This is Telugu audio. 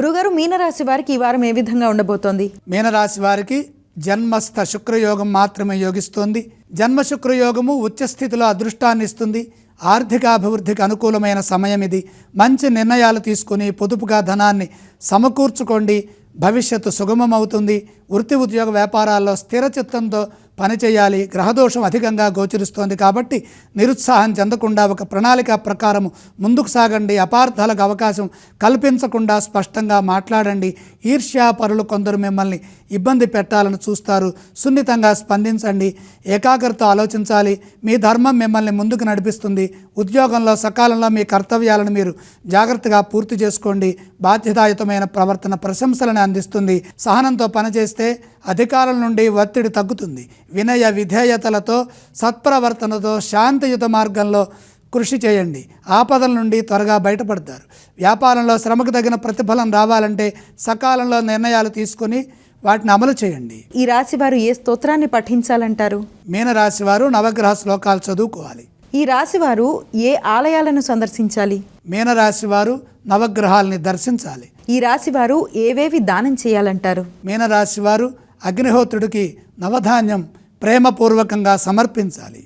గురుగారు మీనరాశి వారికి ఈ వారం ఏ విధంగా ఉండబోతోంది? మీనరాశి వారికి జన్మస్థ శుక్రయోగం మాత్రమే యోగిస్తోంది. జన్మ శుక్రయోగము ఉచ్చస్థితిలో అదృష్టాన్ని ఇస్తుంది. ఆర్థికాభివృద్ధికి అనుకూలమైన సమయం ఇది. మంచి నిర్ణయాలు తీసుకుని పొదుపుగా ధనాన్ని సమకూర్చుకోండి. భవిష్యత్తు సుగమమవుతుంది. వృత్తి ఉద్యోగ వ్యాపారాల్లో స్థిర చిత్తంతో పనిచేయాలి గ్రహదోషం అధికంగా గోచరిస్తోంది కాబట్టి నిరుత్సాహం చెందకుండా ఒక ప్రణాళిక ప్రకారం ముందుకు సాగండి అపార్థాలకు అవకాశం కల్పించకుండా స్పష్టంగా మాట్లాడండి. ఈర్ష్యాపరులు కొందరు మిమ్మల్ని ఇబ్బంది పెట్టాలని చూస్తారు. సున్నితంగా స్పందించండి ఏకాగ్రత ఆలోచించాలి. మీ ధర్మం మిమ్మల్ని ముందుకు నడిపిస్తుంది. ఉద్యోగంలో సకాలంలో మీ కర్తవ్యాలను మీరు జాగ్రత్తగా పూర్తి చేసుకోండి. బాధ్యతాయుతమైన ప్రవర్తన ప్రశంసలను అందిస్తుంది. సహనంతో పనిచేస్తే అధికారుల నుండి ఒత్తిడి తగ్గుతుంది. వినయ విధేయతలతో సత్ప్రవర్తనతో శాంతియుత మార్గంలో కృషి చేయండి. ఆపదల నుండి త్వరగా బయటపడతారు. వ్యాపారంలో శ్రమకు తగిన ప్రతిఫలం రావాలంటే సకాలంలో నిర్ణయాలు తీసుకొని వాటిని అమలు చేయండి. ఈ రాశి వారు ఏ స్తోత్రాన్ని పఠించాలంటారు? మీనరాశి వారు నవగ్రహ శ్లోకాలు చదువుకోవాలి. ఈ రాశి వారు ఏ ఆలయాలను సందర్శించాలి? మీనరాశి వారు నవగ్రహాల్ని దర్శించాలి. ఈ రాశి వారు ఏవేవి దానం చేయాలంటారు? మీనరాశి వారు అగ్నిహోత్రుడికి నవధాన్యం ప్రేమపూర్వకంగా సమర్పించాలి.